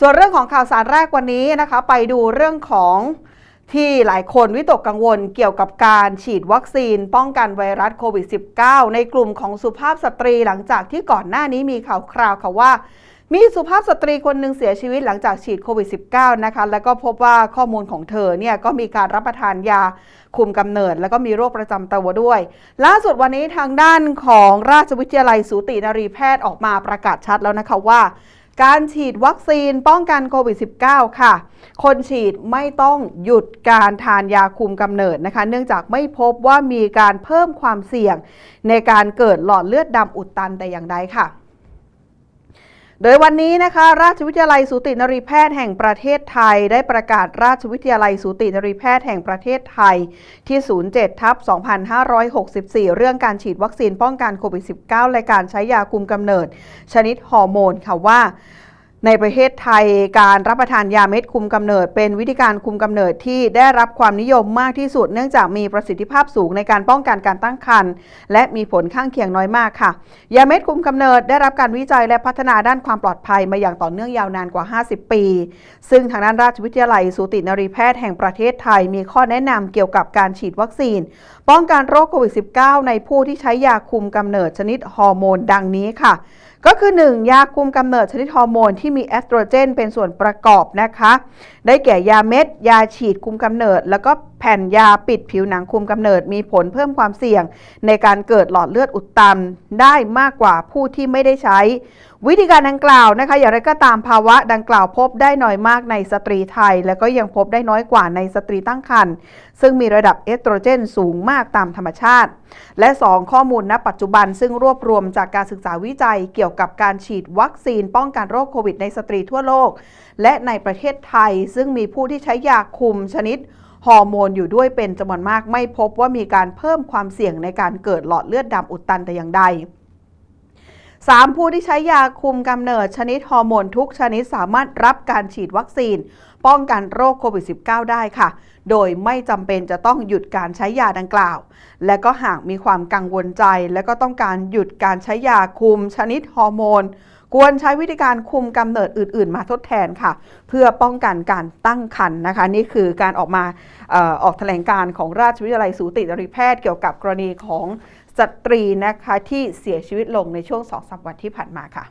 ส่วนเรื่องของข่าวสารแรกวันนี้นะคะไปดูเรื่องของที่หลายคนวิตกกังวลเกี่ยวกับการฉีดวัคซีน ป้องกันไวรัสโควิด -19 ในกลุ่มของสุภาพสตรีหลังจากที่ก่อนหน้านี้มีข่าวคราวค่ะว่า มีสุภาพสตรีคนหนึ่งเสียชีวิตหลังจากฉีดโควิด -19 นะคะแล้วก็พบว่าข้อมูลของเธอเนี่ยก็มีการรับประทานยาคุมกำเนิด แล้วก็มีโรคประจำตัวด้วย ล่าสุดวันนี้ทางด้านของราชวิทยาลัยสูตินรีแพทย์ออกมาประกาศชัดแล้วนะคะว่า การฉีดวัคซีนป้องกันโควิด -19 ค่ะ คนฉีดไม่ต้องหยุดการทานยาคุมกำเนิดนะคะ เนื่องจากไม่พบว่ามีการเพิ่มความเสี่ยง ในการเกิดหลอดเลือดดำอุดตันแต่อย่างใดค่ะ โดยวันนี้นะคะ ราชวิทยาลัยสูตินรีแพทย์แห่งประเทศไทย ได้ประกาศราชวิทยาลัยสูตินรีแพทย์แห่งประเทศไทย ที่ 07ทับ2564 เรื่องการฉีดวัคซีนป้องกันโควิด -19 และการใช้ยาคุมกำเนิด ชนิดฮอร์โมนค่ะว่า ในประเทศไทยการรับประทานยาเม็ดคุมกำเนิด เป็นวิธีการคุมกำเนิดที่ได้รับความนิยมมากที่สุด เนื่องจากมีประสิทธิภาพสูงในการป้องกันการตั้งครรภ์และมีผลข้างเคียงน้อยมากค่ะ ยาเม็ดคุมกำเนิดได้รับการวิจัยและพัฒนาด้านความปลอดภัยมาอย่างต่อเนื่องยาวนานกว่า 50 ปี ซึ่งทางด้านราชวิทยาลัยสูตินรีแพทย์แห่งประเทศไทย มีข้อแนะนำเกี่ยวกับการฉีดวัคซีน ป้องกันโรคโควิด -19 ในผู้ที่ใช้ยาคุมกำเนิดชนิดฮอร์โมนดังนี้ค่ะ ก็คือ 1. ยาคุมกำเนิดชนิดฮอร์โมนที่มีเอสโตรเจนเป็นส่วนประกอบนะคะ ได้แก่ยาเม็ด ยาฉีดคุมกำเนิด แล้วก็ แผ่นยาปิดผิวหนังคุมกำเนิดมีผลเพิ่มความเสี่ยง ในการเกิดหลอดเลือดอุดตันได้มากกว่าผู้ที่ไม่ได้ใช้ วิธีการดังกล่าวนะคะ อย่างไรก็ตามภาวะดังกล่าวพบได้น้อยมากในสตรีไทย และก็ยังพบได้น้อยกว่าในสตรีตั้งครรภ์ซึ่งมีระดับเอสโตรเจนสูงมากตามธรรมชาติ และ 2 ข้อมูลณปัจจุบันซึ่งรวบรวมจากการศึกษาวิจัยเกี่ยวกับการฉีดวัคซีนป้องกันโรคโควิดในสตรีทั่วโลก และในประเทศไทยซึ่งมีผู้ที่ใช้ยาคุมชนิด ฮอร์โมนอยู่ด้วยเป็นจำนวนมากไม่พบว่ามีการเพิ่มความเสี่ยงในการเกิดหลอดเลือดดำอุดตันแต่อย่างใด 3. ผู้ที่ใช้ยาคุมกำเนิดชนิดฮอร์โมนทุกชนิดสามารถรับการฉีดวัคซีน ป้องกันโรคโควิด -19 ได้ค่ะ โดยไม่จำเป็นจะต้องหยุดการใช้ยาดังกล่าว และก็หากมีความกังวลใจ และก็ต้องการหยุดการใช้ยาคุมชนิดฮอร์โมน ควรใช้วิธีการคุมกำเนิดอื่น ๆ มาทดแทนค่ะ เพื่อป้องกันการตั้งครรภ์นะคะ นี่คือการออกมาออออกแถลงการของราชวิทยาลัยสูตินรีแพทย์เกี่ยวกับกรณีของสตรีนะคะที่เสียชีวิตลงในช่วง2-3วันที่ผ่านมาค่ะ